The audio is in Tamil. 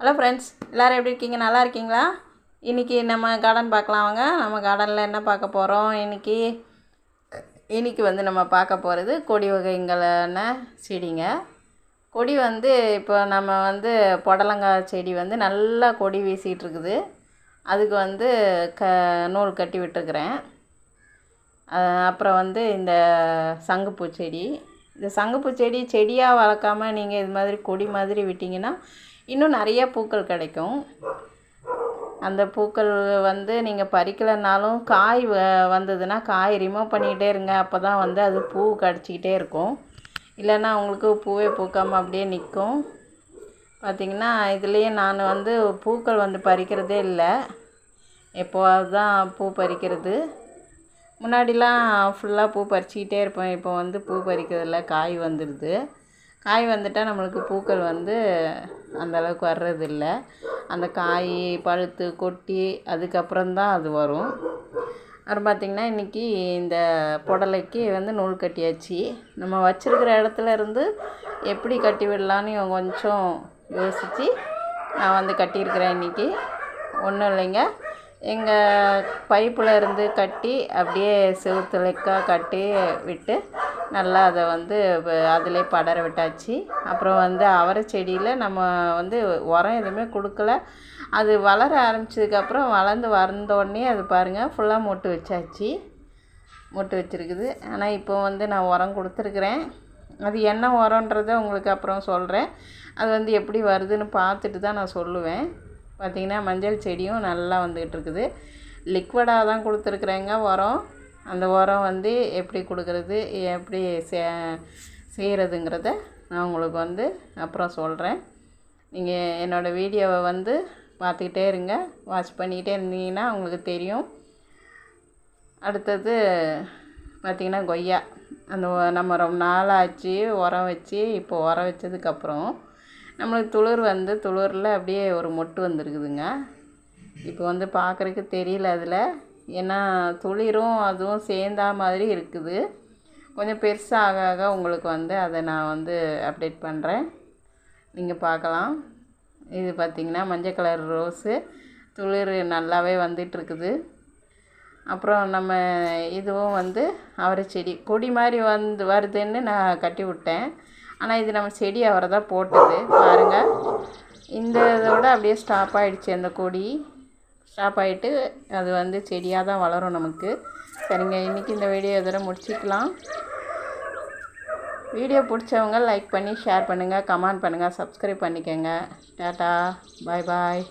ஹலோ ஃப்ரெண்ட்ஸ் எல்லோரும் எப்படி இருக்கீங்க? நல்லா இருக்கீங்களா? இன்றைக்கி நம்ம கார்டன் பார்க்கலாம் வாங்க. நம்ம கார்டனில் என்ன பார்க்க போகிறோம் இன்றைக்கி இன்றைக்கி வந்து நம்ம பார்க்க போகிறது கொடி வகைங்களான செடிங்க. கொடி வந்து இப்போ நம்ம வந்து புடலங்காய் செடி வந்து நல்லா கொடி வீசிகிட்டு இருக்குது. அதுக்கு வந்து க நூல் கட்டி விட்டுருக்குறேன். அப்புறம் வந்து இந்த சங்குப்பூ செடி. இந்த சங்கப்பூ செடி செடியாக வளர்க்காம நீங்கள் இது மாதிரி கொடி மாதிரி விட்டிங்கன்னா இன்னும் நிறைய பூக்கள் கிடைக்கும். அந்த பூக்கள் வந்து நீங்கள் பறிக்கலைனாலும் காய் வ வந்ததுன்னா காய் ரிமூவ் பண்ணிக்கிட்டே இருங்க. அப்போ தான் வந்து அது பூ கடிச்சிக்கிட்டே இருக்கும். இல்லைன்னா உங்களுக்கு பூவே பூக்காமல் அப்படியே நிற்கும். பார்த்திங்கன்னா இதுலேயே நான் வந்து பூக்கள் வந்து பறிக்கிறதே இல்லை. எப்போவாவது தான் பூ பறிக்கிறது. முன்னாடிலாம் ஃபுல்லாக பூ பறிச்சிக்கிட்டே இருப்பேன் இப்போ வந்து பூ பறிக்கிறதில்ல காய் வந்துடுது காய் வந்துட்டால் நம்மளுக்கு பூக்கள் வந்து அந்தளவுக்கு வர்றதில்ல. அந்த காய் பழுத்து கொட்டி அதுக்கப்புறம் தான் அது வரும். அப்புறம் பார்த்திங்கன்னா இன்றைக்கி இந்த புடலைக்கு வந்து நூல் கட்டியாச்சு. நம்ம வச்சுருக்கிற இடத்துல இருந்து எப்படி கட்டி விடலான்னு கொஞ்சம் யோசித்து நான் வந்து கட்டியிருக்கிறேன் இன்றைக்கி ஒன்றும் இல்லைங்க. எங்கள் பைப்பில் இருந்து கட்டி அப்படியே செவுத்துலைக்காக கட்டி விட்டு நல்லா அதை வந்து அதிலே படர விட்டாச்சு. அப்புறம் வந்து அவரை செடியில் நம்ம வந்து உரம் எதுவுமே கொடுக்கல. அது வளர ஆரம்பிச்சதுக்கப்புறம் வளர்ந்து வந்தோடனே அது பாருங்கள் ஃபுல்லாக மொட்டு வச்சாச்சு. மொட்டு வச்சுருக்குது. ஆனால் இப்போ வந்து நான் உரம் கொடுத்துருக்குறேன். அது என்ன உரன்றதை உங்களுக்கு அப்புறம் சொல்கிறேன் அது வந்து எப்படி வருதுன்னு பார்த்துட்டு தான் நான் சொல்லுவேன். பார்த்திங்கன்னா மஞ்சள் செடியும் நல்லா வந்துக்கிட்டு இருக்குது. லிக்விடாக தான் கொடுத்துருக்குறேங்க உரம். அந்த உரம் வந்து எப்படி கொடுக்குறது எப்படி சே செய்கிறதுங்கிறத நான் உங்களுக்கு வந்து அப்புறம் சொல்கிறேன் நீங்கள் என்னோடய வீடியோவை வந்து பார்த்துக்கிட்டே இருங்க. வாட்ச் பண்ணிக்கிட்டே இருந்தீங்கன்னா உங்களுக்கு தெரியும். அடுத்தது பார்த்திங்கன்னா கொய்யா. அந்த நம்ம ரொம்ப நாள் ஆச்சு உரம் வச்சு இப்போ உரம் வச்சதுக்கப்புறம் நம்மளுக்கு துளிர் வந்து துளிரில் அப்படியே ஒரு மொட்டு வந்துருக்குதுங்க. இப்போ வந்து பார்க்குறக்கு தெரியல அதில். ஏன்னா துளிரும் அதுவும் சேர்ந்தா மாதிரி இருக்குது. கொஞ்சம் பெருசாக ஆக ஆக உங்களுக்கு வந்து அதை நான் வந்து அப்டேட் பண்ணுறேன் நீங்கள் பார்க்கலாம். இது பார்த்திங்கன்னா மஞ்சள் கலர் ரோஸு. துளிர் நல்லாவே வந்துட்டுருக்குது. அப்புறம் நம்ம இதுவும் வந்து அவரை செடி கொடி மாதிரி வந்து வருதுன்னு நான் கட்டி விட்டேன். ஆனால் இது நம்ம செடி அவரை தான் போட்டது. பாருங்கள் இந்த இதோட அப்படியே ஸ்டாப் ஆகிடுச்சு அந்த கொடி. ஸ்டாப் ஆகிட்டு அது வந்து செடியாக தான் வளரும் நமக்கு. சரிங்க இன்றைக்கி இந்த வீடியோ இதோட முடிச்சிக்கலாம். வீடியோ பிடிச்சவங்க லைக் பண்ணி ஷேர் பண்ணுங்கள் கமெண்ட் பண்ணுங்கள் சப்ஸ்கிரைப் பண்ணிக்கோங்க. Tata bye bye